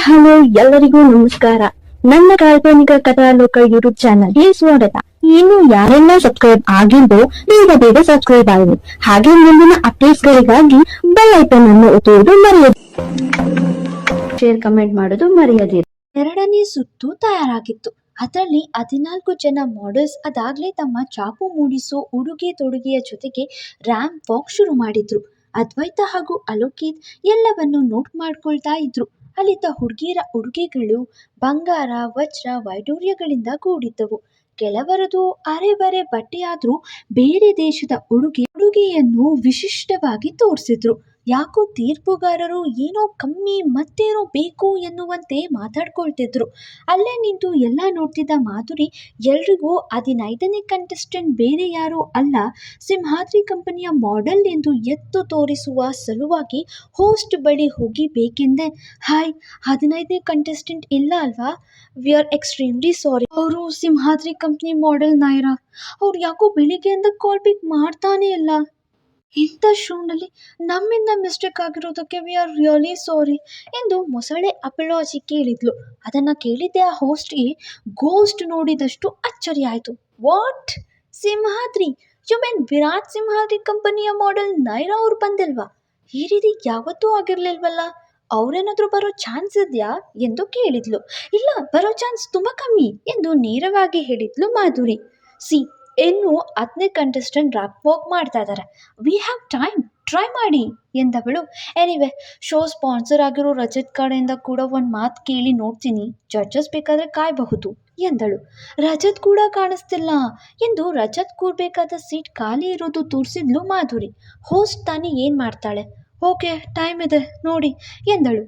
Hello, ಎಲ್ಲರಿಗೂ ನಮಸ್ಕಾರ. ನನ್ನ ಕಾಲ್ಪನಿಕ ಕಥಾಲೋಕ ಯೂಟ್ಯೂಬ್ ಚಾನಲ್ಗೆ ಸ್ವಾಗತ. ಇನ್ನು ಯಾರೆಲ್ಲ ಸಬ್ಸ್ಕ್ರೈಬ್ ಆಗಿದ್ದು ಬೇಗ ಬೇಗ ಸಬ್ಸ್ಕ್ರೈಬ್ ಆಗಿ ಹಾಗೆ ಮುಂದಿನ ಅಪ್ಡೇಟ್ಸ್ ಗಳಿಗಾಗಿ ಬೆಲ್ ಐಟನ್ ಅನ್ನು ಒತ್ತುವುದು ಮರೆಯದು. ಶೇರ್ ಕಮೆಂಟ್ ಮಾಡೋದು ಮರೆಯದಿರಿ. ಎರಡನೇ ಸುತ್ತು ತಯಾರಾಗಿತ್ತು. ಅದರಲ್ಲಿ ಹದಿನಾಲ್ಕು ಜನ ಮಾಡಲ್ಸ್ ಅದಾಗಲೇ ತಮ್ಮ ಚಾಪು ಮೂಡಿಸೋ ಉಡುಗೆ ತೊಡುಗೆಯ ಜೊತೆಗೆ ರ್ಯಾಂಪ್ ವಾಕ್ ಶುರು ಮಾಡಿದ್ರು. ಅದ್ವೈತ ಹಾಗೂ ಅಲೋಕಿತ್ ಎಲ್ಲವನ್ನು ನೋಟ್ ಮಾಡ್ಕೊಳ್ತಾ ಇದ್ರು. ಅಲ್ಲಿದ್ದ ಹುಡುಗಿಯರ ಉಡುಗೆಗಳು, ಬಂಗಾರ, ವಜ್ರ, ವೈಡೂರ್ಯಗಳಿಂದ ಕೂಡಿದ್ದವು. ಕೆಲವರದು ಅರೆಬರೆ ಬಟ್ಟೆಯಾದ್ರೂ ಬೇರೆ ದೇಶದ ಉಡುಗೆ, ಉಡುಗೆಯನ್ನು ವಿಶಿಷ್ಟವಾಗಿ ತೋರಿಸಿದ್ರು. ಯಾಕೋ ತೀರ್ಪುಗಾರರು ಏನೋ ಕಮ್ಮಿ ಮತ್ತೇನೋ ಬೇಕು ಎನ್ನುವಂತೆ ಮಾತಾಡ್ಕೊಳ್ತಿದ್ರು. ಅಲ್ಲೇ ನಿಂತು ಎಲ್ಲ ನೋಡ್ತಿದ್ದ ಮಾಧುರಿ, ಎಲ್ರಿಗೂ ಹದಿನೈದನೇ ಕಂಟೆಸ್ಟೆಂಟ್ ಬೇರೆ ಯಾರೂ ಅಲ್ಲ, ಸಿಂಹಾದ್ರಿ ಕಂಪನಿಯ ಮಾಡೆಲ್ ಎಂದು ಎತ್ತು ತೋರಿಸುವ ಸಲುವಾಗಿ ಹೋಸ್ಟ್ ಬಳಿ ಹೋಗಿ ಬೇಕೆಂದೆ. ಹಾಯ್, ಹದಿನೈದನೇ ಕಂಟೆಸ್ಟೆಂಟ್ ಇಲ್ಲ ಅಲ್ವಾ? ವಿ ಆರ್ ಎಕ್ಸ್ಟ್ರೀಮ್ಲಿ ಸಾರಿ ಅವರು ಸಿಂಹಾದ್ರಿ ಕಂಪ್ನಿ ಮಾಡೆಲ್ ನೈರಾ ಅವ್ರು ಯಾಕೋ ಬೆಳಿಗ್ಗೆಯಿಂದ ಕಾಲ್ ಪಿಕ್ ಮಾಡ್ತಾನೇ ಇಲ್ಲ. ಇಂಥ ಶೋನಲ್ಲಿ ನಮ್ಮಿಂದ ಮಿಸ್ಟೇಕ್ ಆಗಿರೋದಕ್ಕೆ ವಿ ಆರ್ ರಿಯಲಿ ಸಾರಿ ಎಂದು ಮೊಸಳೆ ಅಪಲಾಜಿ ಕೇಳಿದ್ಲು. ಅದನ್ನು ಕೇಳಿದ್ದೆ ಆ ಹೋಸ್ಟ್ಗೆ ಗೋಸ್ಟ್ ನೋಡಿದಷ್ಟು ಅಚ್ಚರಿ ಆಯಿತು. What Simhadri you mean Virat Simhadri ಕಂಪನಿಯ ಮಾಡೆಲ್ ನೈರಾ ಅವ್ರು ಬಂದಿಲ್ವಾ? ಈ ರೀತಿ ಯಾವತ್ತೂ ಆಗಿರ್ಲಿಲ್ವಲ್ಲ? ಅವರೇನಾದರೂ ಬರೋ ಚಾನ್ಸ್ ಇದೆಯಾ ಎಂದು ಕೇಳಿದ್ಲು. ಇಲ್ಲ, ಬರೋ ಚಾನ್ಸ್ ತುಂಬ ಕಮ್ಮಿ ಎಂದು ನೇರವಾಗಿ ಹೇಳಿದ್ಲು ಮಾಧುರಿ. ಸಿ ಇನ್ನು ಹತ್ತನೇ ಕಂಟೆಸ್ಟೆಂಟ್ ರ್ಯಾಪ್ ವಾಕ್ ಮಾಡ್ತಾ ಇದ್ದಾರೆ ವಿ ಹ್ಯಾವ್ ಟೈಮ್ ಟ್ರೈ ಮಾಡಿ ಎಂದವಳು. ಎನಿವೆ ಶೋ ಸ್ಪಾನ್ಸರ್ ಆಗಿರೋ ರಜತ್ ಕಡೆಯಿಂದ ಕೂಡ ಒಂದು ಮಾತು ಕೇಳಿ ನೋಡ್ತೀನಿ. ಜಡ್ಜಸ್ ಬೇಕಾದರೆ ಕಾಯಬಹುದು ಎಂದಳು. ರಜತ್ ಕೂಡ ಕಾಣಿಸ್ತಿಲ್ಲ ಎಂದು ರಜತ್ ಕೂರ್ಬೇಕಾದ ಸೀಟ್ ಖಾಲಿ ಇರೋದು ತೋರಿಸಿದ್ಲು ಮಾಧುರಿ. ಹೋಸ್ಟ್ ತಾನೇ ಏನು ಮಾಡ್ತಾಳೆ? ಓಕೆ ಟೈಮ್ ಇದೆ, ನೋಡಿ ಎಂದಳು.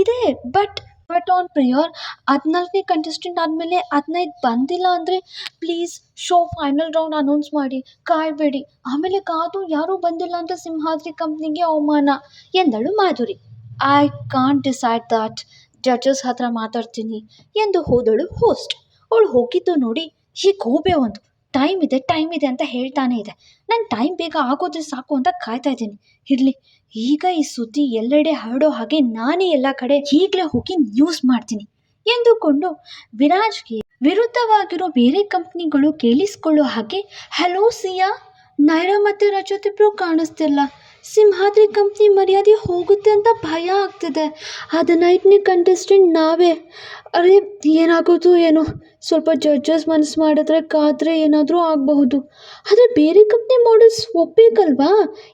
ಇದೆ ಬಟ್ ಬಟ್ ಆನ್ ಪ್ರಿಯರ್ ಹದಿನಾಲ್ಕನೇ ಕಂಟೆಸ್ಟೆಂಟ್ ಆದಮೇಲೆ ಹದಿನೈದು ಬಂದಿಲ್ಲ ಅಂದರೆ please show final round announce ಮಾಡಿ. ಕಾಯಬೇಡಿ. ಆಮೇಲೆ ಕಾದು ಯಾರೂ ಬಂದಿಲ್ಲ ಅಂತ ಸಿಂಹಾದ್ರಿ ಕಂಪ್ನಿಗೆ ಅವಮಾನ. ಎಂದಳು Madhuri. I can't decide that judges ಹತ್ರ ಮಾತಾಡ್ತೀನಿ. ಎಂದು ಹೋದಳು ಹೋಸ್ಟ್ ಅವಳು ಹೋಗಿದ್ದು ನೋಡಿ, ಹೀಗೆ ಗೋಬೆ ಒಂದು ಟೈಮ್ ಇದೆ ಟೈಮ್ ಇದೆ ಅಂತ ಹೇಳ್ತಾನೆ ಇದೆ. ನಾನು ಟೈಮ್ ಬೇಗ ಆಗೋದ್ರೆ ಸಾಕು ಅಂತ ಕಾಯ್ತಾ ಇದ್ದೀನಿ. ಇರಲಿ, ಈಗ ಈ ಸುದ್ದಿ ಎಲ್ಲೆಡೆ ಹರಡೋ ಹಾಗೆ ನಾನೇ ಎಲ್ಲ ಕಡೆ ಈಗಲೇ ಹೋಗಿ ನ್ಯೂಸ್ ಮಾಡ್ತೀನಿ ಎಂದುಕೊಂಡು ವಿರಾಜ್ಗೆ ವಿರುದ್ಧವಾಗಿರೋ ಬೇರೆ ಕಂಪ್ನಿಗಳು ಕೇಳಿಸ್ಕೊಳ್ಳೋ ಹಾಗೆ ಹಲೋ ಸಿಯಾ! ನೈರಾ ಮತ್ತು ಇಬ್ರು ಕಾಣಿಸ್ತಿಲ್ಲ. ಸಿಂಹಾದ್ರಿ ಕಂಪ್ನಿ ಮರ್ಯಾದೆ ಹೋಗುತ್ತೆ ಅಂತ ಭಯ ಆಗ್ತಿದೆ. ಹದಿನೈದನೇ ಕಂಟೆಸ್ಟೆಂಟ್ ನಾವೇ. ಅರೆ, ಏನಾಗೋದು ಏನೋ? ಸ್ವಲ್ಪ ಜಡ್ಜಸ್ ಮನಸ್ಸು ಮಾಡಿದ್ರೆ ಕಾದ್ರೆ ಏನಾದರೂ ಆಗಬಹುದು. ಆದರೆ ಬೇರೆ ಕಂಪ್ನಿ ಮಾಡಲ್ಸ್ ಒಪ್ಪಬೇಕಲ್ವಾ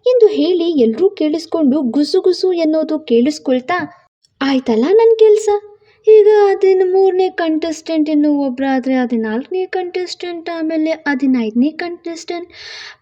ಎಂದು ಹೇಳಿ ಎಲ್ಲರೂ ಕೇಳಿಸ್ಕೊಂಡು ಗುಸು ಗುಸು ಎನ್ನೋದು ಕೇಳಿಸ್ಕೊಳ್ತಾ, ಆಯ್ತಲ್ಲ ನನ್ನ ಕೆಲಸ? ಈಗ ಹದಿನ ಮೂರನೇ ಕಂಟೆಸ್ಟೆಂಟ್ ಇನ್ನು ಒಬ್ಬರಾದರೆ ಹದಿನಾಲ್ಕನೇ ಕಂಟೆಸ್ಟೆಂಟ್ ಆಮೇಲೆ ಹದಿನೈದನೇ ಕಂಟೆಸ್ಟೆಂಟ್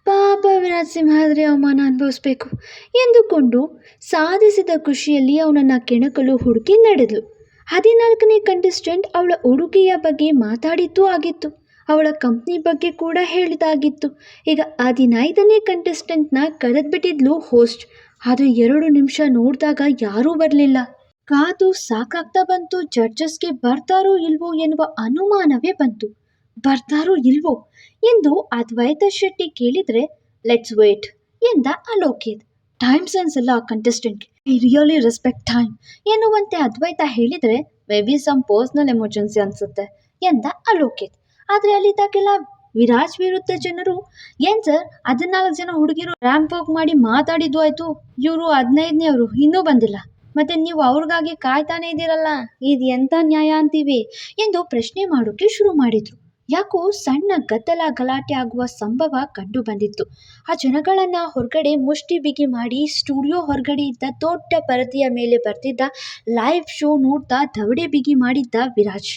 ಪಾಪ ವಿರಾಟ್ ಸಿಂಹಾದ್ರಿ ಅವಮಾನ ಅನುಭವಿಸ್ಬೇಕು. ಎಂದುಕೊಂಡು ಸಾಧಿಸಿದ ಖುಷಿಯಲ್ಲಿ ಅವನನ್ನು ಕೆಣಕಲು ಹುಡುಕಿ ನಡೆದಳು ಹದಿನಾಲ್ಕನೇ ಕಂಟೆಸ್ಟೆಂಟ್ ಅವಳ ಉಡುಗೆಯ ಬಗ್ಗೆ ಮಾತಾಡಿದ್ದೂ ಆಗಿತ್ತು. ಅವಳ ಕಂಪ್ನಿ ಬಗ್ಗೆ ಕೂಡ ಹೇಳಿದಾಗಿತ್ತು ಈಗ ಹದಿನೈದನೇ ಕಂಟೆಸ್ಟೆಂಟ್ನ ಕರೆದ್ಬಿಟ್ಟಿದ್ಲು ಹೋಸ್ಟ್ ಆದರೆ ಎರಡು ನಿಮಿಷ ನೋಡಿದಾಗ ಯಾರೂ ಬರಲಿಲ್ಲ. ಕಾದು ಸಾಕಾಗ್ತಾ ಬಂತು. ಜಡ್ಜಸ್ಗೆ ಬರ್ತಾರೋ ಇಲ್ವೋ ಎನ್ನುವ ಅನುಮಾನವೇ ಬಂತು. ಬರ್ತಾರೋ ಇಲ್ವೋ ಎಂದು ಅದ್ವೈತ ಶೆಟ್ಟಿ ಕೇಳಿದ್ರೆ ಲೆಟ್ಸ್ ವೇಟ್ ಎಂದ ಅಲೋಕಿತ್ ಟೈಮ್ ಸೆನ್ಸ್ ಇಲ್ಲ contestant I really respect time ಎನ್ನುವಂತೆ ಅದ್ವೈತ ಹೇಳಿದರೆ may be some personal emergency ಅನ್ಸುತ್ತೆ ಎಂದ ಅಲೋಕಿತ್ ಆದರೆ ಅಲ್ಲಿದ್ದಾಗೆಲ್ಲ ವಿರಾಜ್ ವಿರುದ್ಧ ಜನರು, ಏನ್ ಸರ್, ಹದಿನಾಲ್ಕು ಜನ ಹುಡುಗಿರು ರ್ಯಾಂಪ್ ವಾಕ್ ಮಾಡಿ ಮಾತಾಡಿದ್ದು ಆಯ್ತು. ಇವರು ಹದಿನೈದನೇ ಅವರು ಇನ್ನೂ ಬಂದಿಲ್ಲ. ಮತ್ತೆ ನೀವು ಅವ್ರಿಗಾಗಿ ಕಾಯ್ತಾನೆ ಇದ್ದೀರಲ್ಲ? ಇದು ಎಂಥ ನ್ಯಾಯ ಅಂತೀವಿ? ಎಂದು ಪ್ರಶ್ನೆ ಮಾಡೋಕೆ ಶುರು ಮಾಡಿದ್ರು. ಯಾಕೋ ಸಣ್ಣ ಗದ್ದಲ ಗಲಾಟೆ ಆಗುವ ಸಂಭವ ಕಂಡು ಬಂದಿತ್ತು. ಆ ಜನಗಳನ್ನ ಹೊರಗಡೆ ಮುಷ್ಟಿ ಬಿಗಿ ಮಾಡಿ ಸ್ಟುಡಿಯೋ ಹೊರಗಡೆ ಇದ್ದ ದೊಡ್ಡ ಪರದೆಯ ಮೇಲೆ ಬರ್ತಿದ್ದ ಲೈವ್ ಶೋ ನೋಡ್ತಾ ದವಡೆ ಬಿಗಿ ಮಾಡಿದ್ದ ವಿರಾಜ್.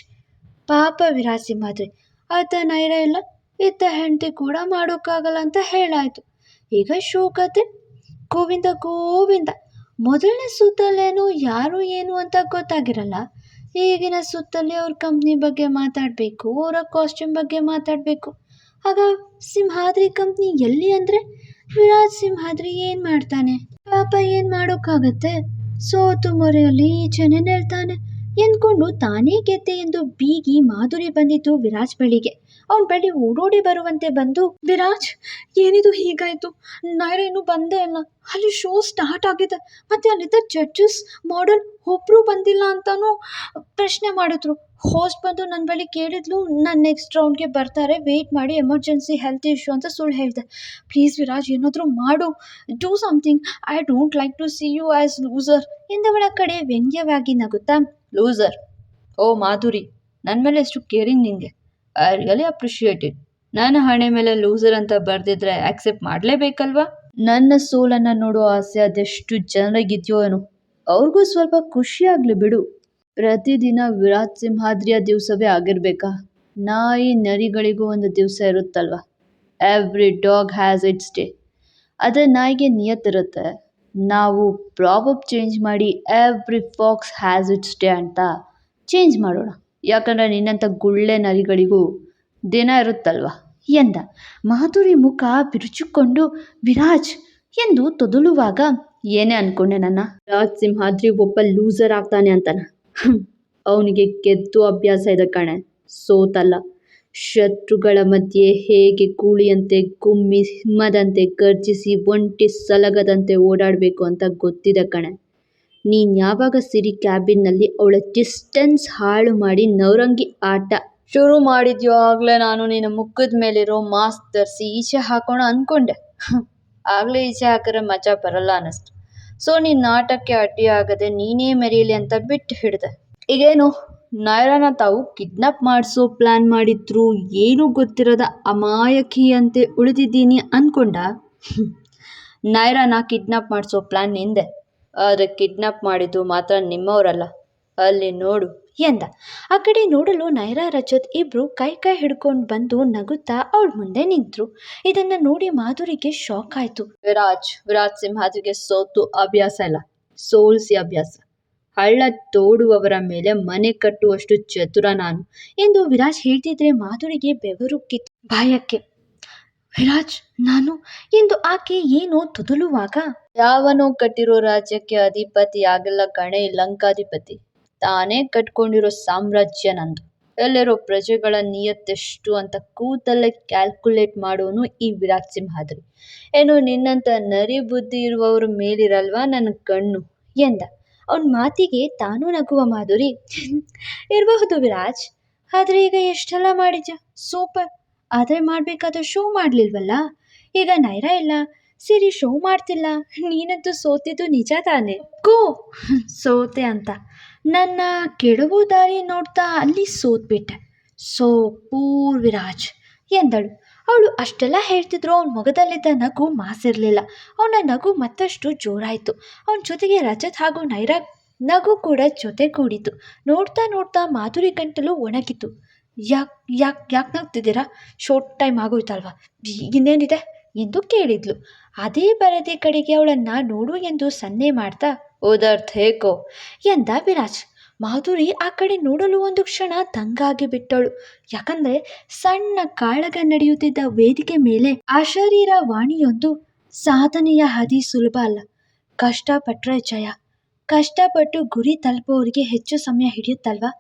ಪಾಪ ವಿರಾಜ್ ಮಾದ್ರೆ ಆತ ನೈರ ಇಲ್ಲ ಇತ್ತ ಹೆಂಡತಿ ಕೂಡ ಮಾಡೋಕ್ಕಾಗಲ್ಲ ಅಂತ ಹೇಳಾಯ್ತು. ಈಗ ಶೋ ಕತೆ ಗೋವಿಂದ ಗೋವಿಂದ. ಮೊದಲನೇ ಸುತ್ತಲ್ಲೇನು ಯಾರು ಏನು ಅಂತ ಗೊತ್ತಾಗಿರಲ್ಲ. ಈಗಿನ ಸುತ್ತಲ್ಲಿ ಅವ್ರ ಕಂಪ್ನಿ ಬಗ್ಗೆ ಮಾತಾಡಬೇಕು, ಅವರ ಕಾಸ್ಟ್ಯೂಮ್ ಬಗ್ಗೆ ಮಾತಾಡಬೇಕು. ಆಗ ಸಿಂಹಾದ್ರಿ ಕಂಪ್ನಿ ಎಲ್ಲಿ ಅಂದರೆ ವಿರಾಜ್ ಸಿಂಹಾದ್ರಿ ಏನು ಮಾಡ್ತಾನೆ? ಪಾಪ ಏನು ಮಾಡೋಕ್ಕಾಗತ್ತೆ? ಸೋತು ಮೊರೆಯಲ್ಲಿ ಈಚೆನೆ ನಿಲ್ತಾನೆ. ಎಂದ್ಕೊಂಡು ತಾನೇ ಗೆದ್ದೆ ಎಂದು ಬೀಗಿ ಮಾಧುರಿ ಬಂದಿತು ವಿರಾಜ್ ಬಳಿಗೆ. ಅವನ ಬಳಿ ಓಡೋಡಿ ಬರುವಂತೆ ಬಂದು ವಿರಾಜ್ ಏನಿದು ಹೀಗಾಯ್ತು? ಇನ್ನೂ ಬಂದೇ ಇಲ್ಲ. ಅಲ್ಲಿ ಶೋ ಸ್ಟಾರ್ಟ್ ಆಗಿದೆ. ಮತ್ತೆ ಅಲ್ಲಿದ್ದ ಜಡ್ಜಸ್, ಮಾಡಲ್ ಒಬ್ಬರು ಬಂದಿಲ್ಲ ಅಂತಾನೂ ಪ್ರಶ್ನೆ ಮಾಡಿದ್ರು. ಹೋಸ್ಟ್ ಬಂದು ನನ್ನ ಬಳಿ ಕೇಳಿದ್ಲು ನನ್ನ ನೆಕ್ಸ್ಟ್ ರೌಂಡ್ಗೆ ಬರ್ತಾರೆ ವೆಯ್ಟ್ ಮಾಡಿ ಎಮರ್ಜೆನ್ಸಿ ಹೆಲ್ತ್ ಇಶ್ಯೂ ಅಂತ ಸುಳ್ಳು ಹೇಳಿದೆ. ಪ್ಲೀಸ್ ವಿರಾಜ್ ಏನಾದರೂ ಮಾಡು. Do something. I don't like to see you as loser. ಎಂದವಳ ಕಡೆ ವ್ಯಂಗ್ಯವಾಗಿ ನಗುತ್ತಾ, ಲೂಸರ್. ಓ ಮಾಧುರಿ ನನ್ನ ಮೇಲೆ ಎಷ್ಟು ಕೇರಿಂಗ್ ನಿನಗೆ ಐ ರಿಯಲಿ ಅಪ್ರಿಷಿಯೇಟೆಡ್ ನನ್ನ ಹಣೆ ಮೇಲೆ ಲೂಸರ್ ಅಂತ ಬರೆದಿದ್ರೆ ಆಕ್ಸೆಪ್ಟ್ ಮಾಡಲೇಬೇಕಲ್ವಾ? ನನ್ನ ಸೋಲನ್ನು ನೋಡೋ ಆಸೆ ಅದೆಷ್ಟು ಜನರಿಗಿದೆಯೋ ಏನೋ. ಅವ್ರಿಗೂ ಸ್ವಲ್ಪ ಖುಷಿಯಾಗಲಿ ಬಿಡು. ಪ್ರತಿದಿನ ವಿರಾಟ್ ಸಿಂಹಾದ್ರಿಯ ದಿವಸವೇ ಆಗಿರಬೇಕಾ? ನಾಯಿ ನರಿಗಳಿಗೂ ಒಂದು ದಿವಸ ಇರುತ್ತಲ್ವ? Every dog has its day ಅದೇ ನಾಯಿಗೆ ನಿಯತ್ತಿರುತ್ತೆ ನಾವು ಪ್ರಾಬಬ್ ಚೇಂಜ್ ಮಾಡಿ every fox has its day ಅಂತ ಚೇಂಜ್ ಮಾಡೋಣ. ಯಾಕಂದರೆ ನಿನ್ನಂಥ ಗುಳ್ಳೆ ನರಿಗಳಿಗೂ ದಿನ ಇರುತ್ತಲ್ವ? ಎಂದ. ಮಾಧುರಿ ಮುಖ ಬಿರುಚಿಕೊಂಡು, ವಿರಾಜ್ ಎಂದು ತೊದಲುವಾಗ, ಏನೇ ಅನ್ಕೊಂಡೆ ನನ್ನ? ರಾಜ್ ಸಿಂಹಾದ್ರಿ ಒಬ್ಬ ಲೂಸರ್ ಆಗ್ತಾನೆ ಅಂತಾನ. ಅವನಿಗೆ ಗೆದ್ದು ಅಭ್ಯಾಸ ಇದೆ ಕಣೆ. ಸೋತಲ್ಲ. ಶತ್ರುಗಳ ಮಧ್ಯೆ ಹೇಗೆ ಕೂಳಿಯಂತೆ, ಗುಮ್ಮಿ ಸಿಂಹದಂತೆ ಗರ್ಜಿಸಿ, ಒಂಟಿ ಸಲಗದಂತೆ ಓಡಾಡಬೇಕು ಅಂತ ಗೊತ್ತಿದೆ ಕಣೆ. ನೀನು ಯಾವಾಗ ಸಿರಿ ಕ್ಯಾಬಿನ್ನಲ್ಲಿ? ಅವಳ ಡಿಸ್ಟೆನ್ಸ್ ಹಾಳು ಮಾಡಿ ನವರಂಗಿ ಆಟ. ಶುರು ಮಾಡಿದ್ಯೋ ಆಗಲೇ ನಾನು ನಿನ್ನ ಮುಖದ ಮೇಲಿರೋ ಮಾಸ್ಕ್ ಧರಿಸಿ ಈಚೆ ಹಾಕೋಣ ಅಂದ್ಕೊಂಡೆ ಆಗಲೇ ಈಚೆ ಹಾಕಿದ್ರೆ ಮಜಾ ಬರಲ್ಲ ಅನ್ನಿಸ್ತು. ಸೊ ನೀನು ನಾಟಕ್ಕೆ ಅಡ್ಡಿಯಾಗದೆ ನೀನೇ ಮೆರೀಲಿ ಅಂತ ಬಿಟ್ಟು ಹಿಡಿದೆ. ಈಗೇನು? ನೈರಾನ ತಾವು ಕಿಡ್ನಾಪ್ ಮಾಡಿಸೋ ಪ್ಲ್ಯಾನ್ ಮಾಡಿದ್ರು. ಏನೂ ಗೊತ್ತಿರದ ಅಮಾಯಕಿಯಂತೆ ಉಳಿದಿದ್ದೀನಿ ಅಂದ್ಕೊಂಡ ನೈರಾನ ಕಿಡ್ನಾಪ್ ಮಾಡಿಸೋ ಪ್ಲ್ಯಾನ್ ನಿಂದೆ. ಆದರೆ ಕಿಡ್ನಾಪ್ ಮಾಡಿದ್ದು ಮಾತ್ರ ನಿಮ್ಮವರಲ್ಲ. ಅಲ್ಲಿ ನೋಡು ಎಂದ. ಆ ಕಡೆ ನೋಡಲು ನೈರಾ ರಜತ್ ಇಬ್ರು ಕೈ ಕೈ ಹಿಡ್ಕೊಂಡು ಬಂದು ನಗುತ್ತಾ ಅವಳ ಮುಂದೆ ನಿಂತರು. ಇದನ್ನ ನೋಡಿ ಮಾಧುರಿಗೆ ಶಾಕ್ ಆಯಿತು. ವಿರಾಜ್ ವಿರಾಜ್ ಸಿಂಹಾದ್ರಿಗೆ ಸೋತು ಅಭ್ಯಾಸ ಇಲ್ಲ. ಸೋಲ್ಸಿ ಅಭ್ಯಾಸ. ಹಳ್ಳ ತೋಡುವವರ ಮೇಲೆ ಮನೆ ಕಟ್ಟುವಷ್ಟು ಚತುರ ನಾನು ಎಂದು ವಿರಾಜ್ ಹೇಳ್ತಿದ್ರೆ ಮಾಧುರಿಗೆ ಬೆವರುಕ್ಕಿತ್ತು ಭಯಕ್ಕೆ. ವಿರಾಜ್ ನಾನು ಎಂದು ಆಕೆ ಏನೋ ತುದುಲುವಾಗ? ಯಾವನೋ ಕಟ್ಟಿರೋ ರಾಜ್ಯಕ್ಕೆ ಅಧಿಪತಿ ಆಗಲ್ಲ ಕಣೆ, ಲಂಕಾಧಿಪತಿ. ತಾನೇ ಕಟ್ಕೊಂಡಿರೋ ಸಾಮ್ರಾಜ್ಯ ನಂದು. ಎಲ್ಲರೂ ಪ್ರಜೆಗಳ ನಿಯತ್ತೆಷ್ಟು ಅಂತ ಕೂತಲ್ಲೇ ಕ್ಯಾಲ್ಕುಲೇಟ್ ಮಾಡೋನು ಈ ವಿರಾಟ್ ಸಿಂಹಾದ್ರಿ. ಏನು ನಿನ್ನಂಥ ನರಿ ಬುದ್ಧಿ ಇರುವವ್ರ ಮೇಲಿರಲ್ವಾ ನನ್ನ ಕಣ್ಣು? ಎಂದ. ಅವನ ಮಾತಿಗೆ ತಾನೂ ನಗುವ ಮಾಧುರಿ. ಇರಬಹುದು ವಿರಾಜ್, ಆದರೆ ಈಗ ಎಷ್ಟೆಲ್ಲ ಮಾಡಿದ್ಯಾ? ಸೂಪರ್. ಆದರೆ ಮಾಡಬೇಕಾದ ಶೋ ಮಾಡಲಿಲ್ವಲ್ಲ? ಈಗ ನೈರ ಇಲ್ಲ, ಸಿರಿ ಶೋ ಮಾಡ್ತಿಲ್ಲ. ನೀನಂತೂ ಸೋತಿದ್ದು ನಿಜ ತಾನೆ? ಕೂ, ಸೋತೆ ಅಂತ. ನನ್ನ ಕೆಡವು ದಾರಿ ನೋಡ್ತಾ ಅಲ್ಲಿ ಸೋತ್ಬಿಟ್ಟೆ. ಸೋ ಪೂರ್ವಿರಾಜ್ ಎಂದಳು. ಅವಳು ಅಷ್ಟೆಲ್ಲ ಹೇಳ್ತಿದ್ರು, ಅವನ ಮೊಗದಲ್ಲಿದ್ದ ನಗು ಮಾಸಿರಲಿಲ್ಲ. ಅವನ ನಗು ಮತ್ತಷ್ಟು ಜೋರಾಯಿತು. ಅವನ ಜೊತೆಗೆ ರಜತ್ ಹಾಗೂ ನೈರ ನಗು ಕೂಡ ಜೊತೆ ಜೊತೆಗೂಡಿತು. ನೋಡ್ತಾ ನೋಡ್ತಾ ಮಾಧುರಿ ಗಂಟಲು ಒಣಗಿತು. ಯಾಕೆ ಯಾಕೆ ಯಾಕೆ ನಗ್ತಿದ್ದೀರಾ? ಶೋರ್ಟ್ ಟೈಮ್ ಆಗೋಯ್ತಲ್ವಾ? ಇನ್ನೇನಿದೆ? ಎಂದು ಕೇಳಿದ್ಲು. ಅದೇ ಬರದೆ ಕಡೆಗೆ ಅವಳನ್ನು ನೋಡು ಎಂದು ಸನ್ನೆ ಮಾಡ್ತಾ, ಓದರ್ಥ ಹೇಗೋ? ಎಂದ ವಿರಾಜ್. ಮಾಧುರಿ ಆ ಕಡೆ ನೋಡಲು ಒಂದು ಕ್ಷಣ ತಂಗಾಗಿ ಬಿಟ್ಟಳು. ಯಾಕಂದ್ರೆ ಸಣ್ಣ ಕಾಳಗ ನಡೆಯುತ್ತಿದ್ದ ವೇದಿಕೆ ಮೇಲೆ ಅಶರೀರ ವಾಣಿಯೊಂದು ಸಾಧನೆಯ ಹದಿ ಸುಲಭ ಅಲ್ಲ. ಕಷ್ಟಪಟ್ಟರೆ ಜಯ. ಕಷ್ಟಪಟ್ಟು ಗುರಿ ತಲುಪೋರಿಗೆ ಹೆಚ್ಚು ಸಮಯ ಹಿಡಿಯುತ್ತಲ್ವಾ?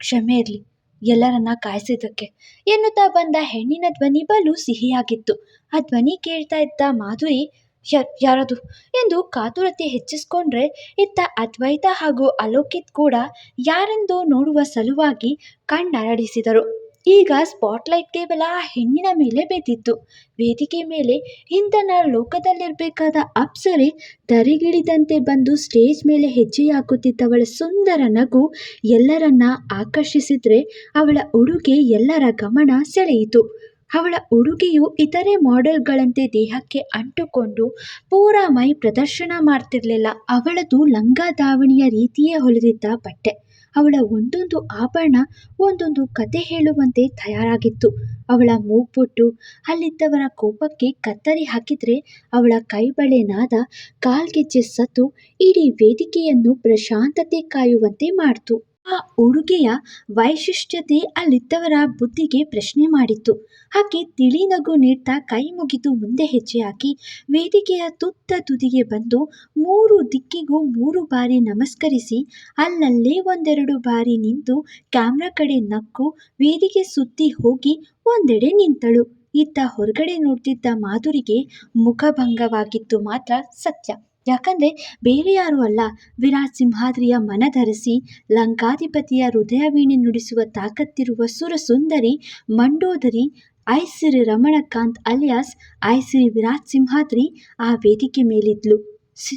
ಕ್ಷಮೆ ಇರಲಿ. ಎಲ್ಲರನ್ನ ಕಾಯಿಸಿದ್ದಕ್ಕೆ. ಎನ್ನುತ್ತಾ ಬಂದ ಹೆಣ್ಣಿನ ಧ್ವನಿ ಬಲು ಸಿಹಿಯಾಗಿತ್ತು. ಆ ಧ್ವನಿ ಕೇಳ್ತಾ ಇದ್ದ ಮಾಧುರಿ ಯಾರದು? ಎಂದು ಕಾತುರತೆ ಹೆಚ್ಚಿಸಿಕೊಂಡ್ರೆ ಇತ್ತ ಅದ್ವೈತ ಹಾಗೂ ಅಲೋಕಿತ್ ಕೂಡ ಯಾರೆಂದು ನೋಡುವ ಸಲುವಾಗಿ ಕಣ್ಣರಳಿಸಿದರು ಈಗ ಸ್ಪಾಟ್ಲೈಟ್ ಕೇವಲ ಆ ಹೆಣ್ಣಿನ ಮೇಲೆ ಬಿದ್ದಿತ್ತು. ವೇದಿಕೆ ಮೇಲೆ ಹಿಂದನ ಲೋಕದಲ್ಲಿರಬೇಕಾದ ಅಪ್ಸರೆ ಧರೆಗಿಳಿದಂತೆ ಬಂದು ಸ್ಟೇಜ್ ಮೇಲೆ ಹೆಜ್ಜೆಯಾಕುತ್ತಿದ್ದವಳ ಸುಂದರ ನಗು ಎಲ್ಲರನ್ನ ಆಕರ್ಷಿಸಿದ್ರೆ ಅವಳ ಉಡುಗೆ ಎಲ್ಲರ ಗಮನ ಸೆಳೆಯಿತು. ಅವಳ ಉಡುಗೆಯು ಇತರೆ ಮಾಡೆಲ್ಗಳಂತೆ ದೇಹಕ್ಕೆ ಅಂಟುಕೊಂಡು ಪೂರ ಮೈ ಪ್ರದರ್ಶನ ಮಾಡ್ತಿರ್ಲಿಲ್ಲ. ಅವಳದು ಲಂಗ ದಾವಣಿಯ ರೀತಿಯೇ ಹೊಲಿದಿದ್ದ ಬಟ್ಟೆ. ಅವಳ ಒಂದೊಂದು ಆಭರಣ, ಒಂದೊಂದು ಕತೆ ಹೇಳುವಂತೆ ತಯಾರಾಗಿತ್ತು. ಅವಳ ಮೂಗ್ಬೊಟ್ಟು ಅಲ್ಲಿದ್ದವರ ಕೋಪಕ್ಕೆ ಕತ್ತರಿ ಹಾಕಿದ್ರೆ ಅವಳ ಕೈಬಳೆ ನಾದ ಕಾಲ್ಗೆಜ್ಜೆ ಸತ್ತು, ಇಡೀ ವೇದಿಕೆಯನ್ನು ಪ್ರಶಾಂತತೆ ಕಾಯುವಂತೆ ಮಾಡ್ತು. ಆ ಉಡುಗೆಯ ವೈಶಿಷ್ಟ್ಯತೆ ಅಲ್ಲಿದ್ದವರ ಬುದ್ಧಿಗೆ ಪ್ರಶ್ನೆ ಮಾಡಿತ್ತು. ಆಕೆ ತಿಳಿ ನಗು ನೀಡ್ತಾ ಕೈ ಮುಗಿದು ಮುಂದೆ ಹೆಜ್ಜೆ ಹಾಕಿ ವೇದಿಕೆಯ ತುತ್ತ ತುದಿಗೆ ಬಂದು ಮೂರು ದಿಕ್ಕಿಗೂ ಮೂರು ಬಾರಿ ನಮಸ್ಕರಿಸಿ, ಅಲ್ಲಲ್ಲೇ ಒಂದೆರಡು ಬಾರಿ ನಿಂತು ಕ್ಯಾಮ್ರಾ ಕಡೆ ನಕ್ಕು ವೇದಿಕೆ ಸುತ್ತಿ ಹೋಗಿ ಒಂದೆಡೆ ನಿಂತಳು. ಇತ್ತ ಹೊರಗಡೆ ನೋಡ್ತಿದ್ದ ಮಾಧುರಿಗೆ ಮುಖಭಂಗವಾಗಿತ್ತು ಮಾತ್ರ ಸತ್ಯ. ಯಾಕಂದ್ರೆ ಬೇರೆ ಯಾರು ಅಲ್ಲ. ವಿರಾಟ್ ಸಿಂಹಾದ್ರಿಯ ಮನಧರಿಸಿ ಲಂಕಾಧಿಪತಿಯ ಹೃದಯ ವೀಣೆ ನುಡಿಸುವ ತಾಕತ್ತಿರುವ ಸುರಸುಂದರಿ, ಮಂಡೋದರಿ, ಐಸಿರಿ ರಮಣಕಾಂತ್ ಅಲಿಯಾಸ್, ಐಸಿರಿ ವಿರಾಟ್ ಸಿಂಹಾದ್ರಿ ಆ ವೇದಿಕೆ ಮೇಲಿದ್ಲು. ಸಿ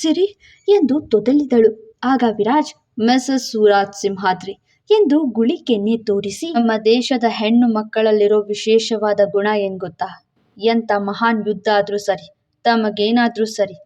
ಸಿರಿ ಎಂದು ತೊದಲಿದಳು. ಆಗ ವಿರಾಜ್ ಮಿಸಸ್ ಸುರಾಜ್ ಸಿಂಹಾದ್ರಿ ಎಂದು ಗುಳಿ ಕೆನ್ನೆ ತೋರಿಸಿ, ನಮ್ಮ ದೇಶದ ಹೆಣ್ಣು ಮಕ್ಕಳಲ್ಲಿರೋ ವಿಶೇಷವಾದ ಗುಣ ಏನ್ ಗೊತ್ತಾ? ಎಂಥ ಮಹಾನ್ ಯುದ್ಧ ಆದ್ರೂ ಸರಿ, ತಮಗೇನಾದ್ರೂ ಸರಿ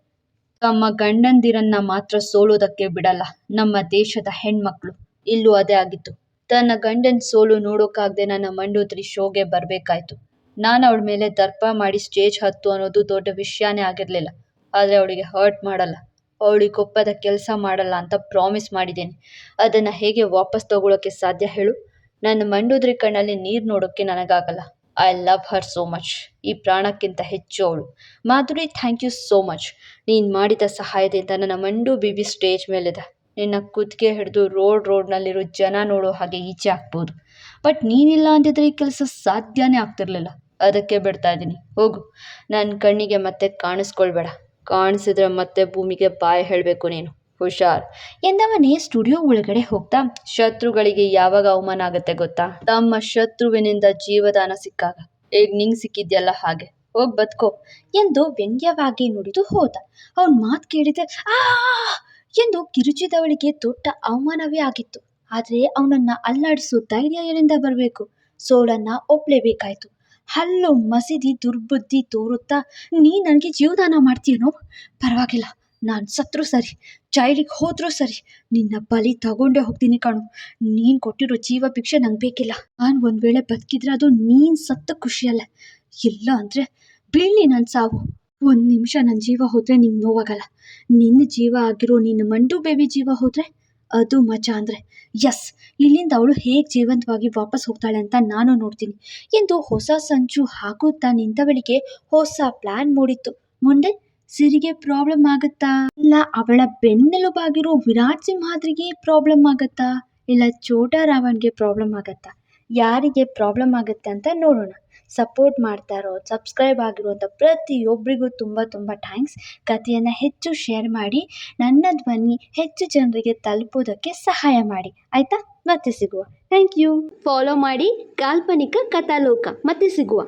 ತಮ್ಮ ಗಂಡಂದಿರನ್ನ ಮಾತ್ರ ಸೋಲೋದಕ್ಕೆ ಬಿಡಲ್ಲ. ನಮ್ಮ ದೇಶದ ಹೆಣ್ಮಕ್ಳು. ಇಲ್ಲೂ ಅದೇ ಆಗಿತ್ತು. ತನ್ನ ಗಂಡನ ಸೋಲು ನೋಡೋಕಾಗದೆ ನನ್ನ ಮಂಡೋದ್ರಿ ಶೋಗೆ ಬರಬೇಕಾಯ್ತು. ನಾನು ಅವಳ ಮೇಲೆ ದರ್ಪ ಮಾಡಿ ಸ್ಟೇಜ್ ಹತ್ತು ಅನ್ನೋದು ದೊಡ್ಡ ವಿಷಯನೇ ಆಗಿರಲಿಲ್ಲ. ಆದರೆ ಅವಳಿಗೆ ಹರ್ಟ್ ಮಾಡಲ್ಲ. ಅವಳಿಗೆ ಒಪ್ಪದ ಕೆಲಸ ಮಾಡಲ್ಲ ಅಂತ ಪ್ರಾಮಿಸ್ ಮಾಡಿದ್ದೇನೆ. ಅದನ್ನು ಹೇಗೆ ವಾಪಸ್ ತಗೊಳ್ಳೋಕ್ಕೆ ಸಾಧ್ಯ ಹೇಳು? ನನ್ನ ಮಂಡೋದ್ರಿ ಕಣ್ಣಲ್ಲಿ ನೀರು ನೋಡೋಕ್ಕೆ ನನಗಾಗಲ್ಲ. I love her so much ಈ ಪ್ರಾಣಕ್ಕಿಂತ ಹೆಚ್ಚು ಅವಳು. Madhuri thank you so much ನೀನು ಮಾಡಿದ ಸಹಾಯದಿಂದ ನನ್ನ ಮಂಡು ಬಿಬಿ ಸ್ಟೇಜ್ ಮೇಲಿದೆ. ನಿನ್ನ ಕುತ್ತಿಗೆ ಹಿಡಿದು ರೋಡ್ ರೋಡ್ನಲ್ಲಿರೋ ಜನ ನೋಡೋ ಹಾಗೆ ಈಚೆ ಹಾಕ್ಬೋದು ಬಟ್ ನೀನಿಲ್ಲ ಅಂದಿದ್ರೆ ಈ ಕೆಲಸ ಸಾಧ್ಯನೇ ಆಗ್ತಿರ್ಲಿಲ್ಲ. ಅದಕ್ಕೆ ಬಿಡ್ತಾ ಇದ್ದೀನಿ. ಹೋಗು. ನನ್ನ ಕಣ್ಣಿಗೆ ಮತ್ತೆ ಕಾಣಿಸ್ಕೊಳ್ಬೇಡ. ಕಾಣಿಸಿದ್ರೆ ಮತ್ತೆ ಭೂಮಿಗೆ ಬಾಯಿ ಹೇಳಬೇಕು ನೀನು. ಹುಷಾರ್. ಎಂದವನೇ ಸ್ಟುಡಿಯೋ ಒಳಗಡೆ ಹೋಗ್ತಾ, ಶತ್ರುಗಳಿಗೆ ಯಾವಾಗ ಅವಮಾನ ಆಗುತ್ತೆ ಗೊತ್ತಾ? ತಮ್ಮ ಶತ್ರುವಿನಿಂದ ಜೀವದಾನ ಸಿಕ್ಕಾಗ. ಈಗ ನಿಂಗೆ ಸಿಕ್ಕಿದ್ಯಲ್ಲ ಹಾಗೆ. ಹೋಗ್ ಬದ್ಕೋ ಎಂದು ವ್ಯಂಗ್ಯವಾಗಿ ನುಡಿದು ಹೋದ. ಅವನ್ ಮಾತು ಕೇಳಿದೆ, ಆ! ಎಂದು ಕಿರುಚಿದವಳಿಗೆ ದೊಡ್ಡ ಅವಮಾನವೇ ಆಗಿತ್ತು. ಆದರೆ ಅವನನ್ನ ಅಲ್ಲಾಡಿಸೋ ಧೈರ್ಯ ಎಲ್ಲಿಂದ ಬರಬೇಕು? ಸೋಲನ್ನ ಒಪ್ಲೇಬೇಕಾಯ್ತು ಹಲ್ಲು ಮಸೀದಿ ದುರ್ಬುದ್ಧಿ ತೋರುತ್ತಾ, ನೀ ನನಗೆ ಜೀವದಾನ ಮಾಡ್ತೀಯನೋ? ಪರವಾಗಿಲ್ಲ. ನಾನು ಸತ್ರು ಸರಿ ಜೈಲಿಗೆ ಹೋದರೂ ಸರಿ, ನಿನ್ನ ಬಲಿ ತಗೊಂಡೇ ಹೋಗ್ತೀನಿ ಕಣು. ನೀನು ಕೊಟ್ಟಿರೋ ಜೀವ ಭಿಕ್ಷೆ ನಂಗೆ ಬೇಕಿಲ್ಲ. ನಾನು ಒಂದು ವೇಳೆ ಬದುಕಿದ್ರೆ ಅದು ನೀನು ಸತ್ತ ಖುಷಿಯಲ್ಲ. ಇಲ್ಲ ಅಂದರೆ ಬೀಳಿ ನನ್ನ ಸಾವು. ಒಂದು ನಿಮಿಷ ನನ್ನ ಜೀವ ಹೋದರೆ ನಿಂಗೆ ನೋವಾಗಲ್ಲ. ನಿನ್ನ ಜೀವ ಆಗಿರೋ ನಿನ್ನ ಮಂಡು ಬೇಬಿ ಜೀವ ಹೋದರೆ ಅದು ಮಜಾ ಅಂದರೆ. ಎಸ್ ಇಲ್ಲಿಂದ ಅವಳು ಹೇಗೆ ಜೀವಂತವಾಗಿ ವಾಪಸ್ ಹೋಗ್ತಾಳೆ ಅಂತ ನಾನು ನೋಡ್ತೀನಿ. ಎಂದು ಹೊಸ ಸಂಚು ಹಾಕುತ್ತಾ ನಿಂತವಳಿಗೆ ಹೊಸ ಪ್ಲ್ಯಾನ್ ಮೂಡಿತ್ತು. ಮುಂದೆ ಸಿರಿಗೆ ಪ್ರಾಬ್ಲಮ್ ಆಗುತ್ತಾ? ಇಲ್ಲ, ಅವಳ ಬೆನ್ನೆಲುಬಾಗಿರೋ ವಿರಾಟ್ ಸಿಂಹಾದ್ರಿಗೆ ಪ್ರಾಬ್ಲಮ್ ಆಗುತ್ತಾ? ಇಲ್ಲ ಚೋಟಾ ರಾವಣ್ಗೆ ಪ್ರಾಬ್ಲಮ್ ಆಗುತ್ತಾ? ಯಾರಿಗೆ ಪ್ರಾಬ್ಲಮ್ ಆಗುತ್ತೆ ಅಂತ ನೋಡೋಣ. ಸಪೋರ್ಟ್ ಮಾಡ್ತಾ ಇರೋ ಸಬ್ಸ್ಕ್ರೈಬ್ ಆಗಿರುವಂಥ ಪ್ರತಿಯೊಬ್ಬರಿಗೂ ತುಂಬ ತುಂಬ ಥ್ಯಾಂಕ್ಸ್ ಕಥೆಯನ್ನು ಹೆಚ್ಚು ಶೇರ್ ಮಾಡಿ, ನನ್ನ ಧ್ವನಿ ಹೆಚ್ಚು ಜನರಿಗೆ ತಲುಪೋದಕ್ಕೆ ಸಹಾಯ ಮಾಡಿ. ಆಯಿತಾ? ಮತ್ತೆ ಸಿಗುವ. ಥ್ಯಾಂಕ್ ಯು ಫಾಲೋ ಮಾಡಿ, ಕಾಲ್ಪನಿಕ ಕಥಾಲೋಕ. ಮತ್ತೆ ಸಿಗುವ.